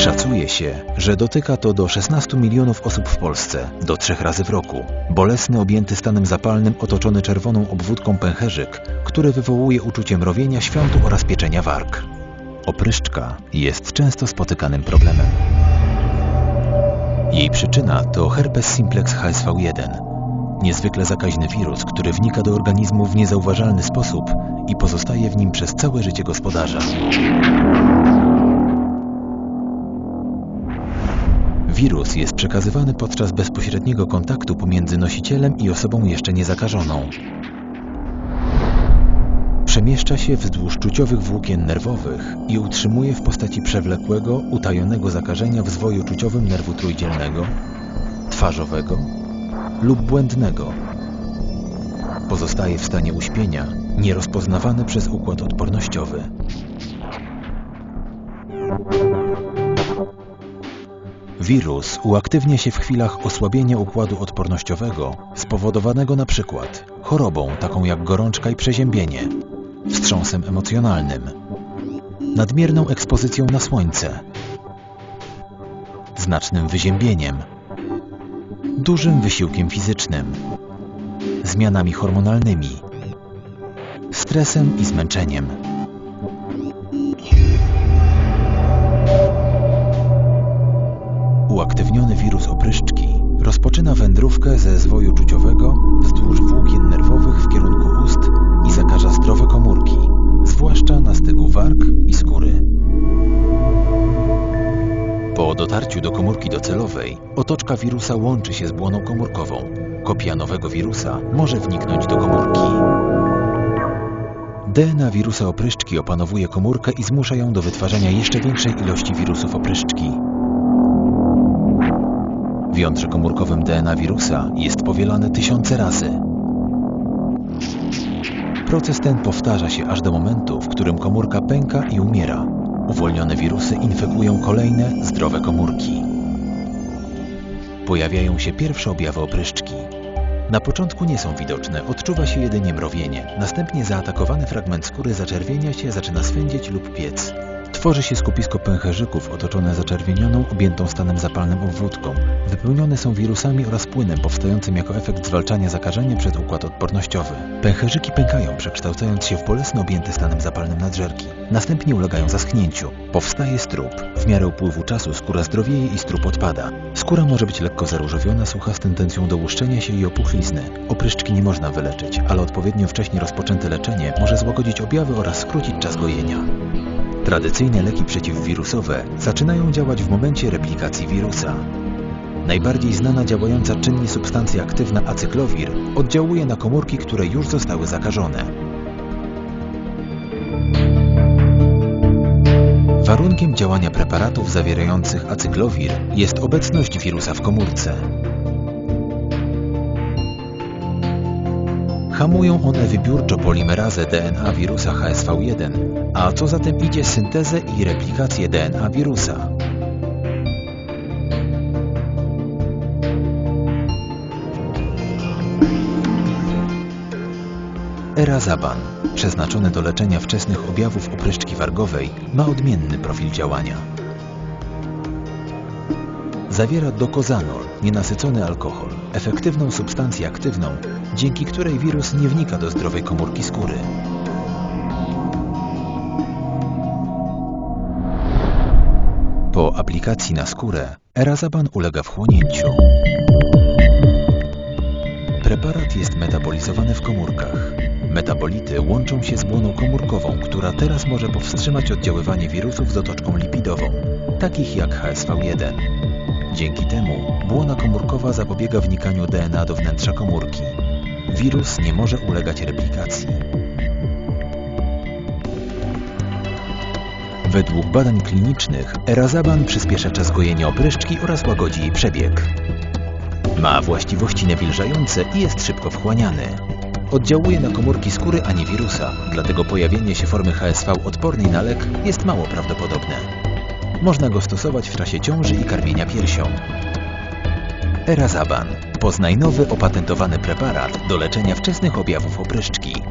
Szacuje się, że dotyka to do 16 milionów osób w Polsce, do trzech razy w roku. Bolesny, objęty stanem zapalnym, otoczony czerwoną obwódką pęcherzyk, który wywołuje uczucie mrowienia świątu oraz pieczenia warg. Opryszczka jest często spotykanym problemem. Jej przyczyna to herpes simplex HSV1, niezwykle zakaźny wirus, który wnika do organizmu w niezauważalny sposób i pozostaje w nim przez całe życie gospodarza. Wirus jest przekazywany podczas bezpośredniego kontaktu pomiędzy nosicielem i osobą jeszcze niezakażoną. Przemieszcza się wzdłuż czuciowych włókien nerwowych i utrzymuje w postaci przewlekłego, utajonego zakażenia w zwoju czuciowym nerwu trójdzielnego, twarzowego lub błędnego. Pozostaje w stanie uśpienia, nierozpoznawany przez układ odpornościowy. Wirus uaktywnia się w chwilach osłabienia układu odpornościowego spowodowanego przykład chorobą taką jak gorączka i przeziębienie, wstrząsem emocjonalnym, nadmierną ekspozycją na słońce, znacznym wyziębieniem, dużym wysiłkiem fizycznym, zmianami hormonalnymi, stresem i zmęczeniem. Uaktywniony wirus opryszczki rozpoczyna wędrówkę ze zwoju czuciowego wzdłuż włókien nerwowych w kierunku ust i zakaża zdrowe komórki, zwłaszcza na styku warg i skóry. Po dotarciu do komórki docelowej, otoczka wirusa łączy się z błoną komórkową. Kopia nowego wirusa może wniknąć do komórki. DNA wirusa opryszczki opanowuje komórkę i zmusza ją do wytwarzania jeszcze większej ilości wirusów opryszczki. Jądrze komórkowym DNA wirusa jest powielane tysiące razy. Proces ten powtarza się aż do momentu, w którym komórka pęka i umiera. Uwolnione wirusy infekują kolejne, zdrowe komórki. Pojawiają się pierwsze objawy opryszczki. Na początku nie są widoczne, odczuwa się jedynie mrowienie. Następnie zaatakowany fragment skóry zaczerwienia się, zaczyna swędzić lub piec. Tworzy się skupisko pęcherzyków otoczone zaczerwienioną, objętą stanem zapalnym obwódką. Wypełnione są wirusami oraz płynem powstającym jako efekt zwalczania zakażenia przez układ odpornościowy. Pęcherzyki pękają, przekształcając się w bolesno objęte stanem zapalnym nadżerki. Następnie ulegają zaschnięciu. Powstaje strup. W miarę upływu czasu skóra zdrowieje i strup odpada. Skóra może być lekko zaróżowiona, sucha z tendencją do łuszczenia się i opuchlizny. Opryszczki nie można wyleczyć, ale odpowiednio wcześnie rozpoczęte leczenie może złagodzić objawy oraz skrócić czas gojenia. Tradycyjne leki przeciwwirusowe zaczynają działać w momencie replikacji wirusa. Najbardziej znana działająca czynnie substancja aktywna acyklowir oddziałuje na komórki, które już zostały zakażone. Warunkiem działania preparatów zawierających acyklowir jest obecność wirusa w komórce. Hamują one wybiórczo polimerazę DNA wirusa HSV1, a co za tym idzie syntezę i replikację DNA wirusa. Erazaban, przeznaczony do leczenia wczesnych objawów opryszczki wargowej, ma odmienny profil działania. Zawiera dokozanol, nienasycony alkohol, efektywną substancję aktywną, dzięki której wirus nie wnika do zdrowej komórki skóry. Po aplikacji na skórę Erazaban ulega wchłonięciu. Preparat jest metabolizowany w komórkach. Metabolity łączą się z błoną komórkową, która teraz może powstrzymać oddziaływanie wirusów z otoczką lipidową, takich jak HSV1. Dzięki temu błona komórkowa zapobiega wnikaniu DNA do wnętrza komórki. Wirus nie może ulegać replikacji. Według badań klinicznych Erazaban przyspiesza czas gojenia opryszczki oraz łagodzi jej przebieg. Ma właściwości nawilżające i jest szybko wchłaniany. Oddziałuje na komórki skóry, a nie wirusa, dlatego pojawienie się formy HSV odpornej na lek jest mało prawdopodobne. Można go stosować w czasie ciąży i karmienia piersią. Erazaban. Poznaj nowy opatentowany preparat do leczenia wczesnych objawów opryszczki.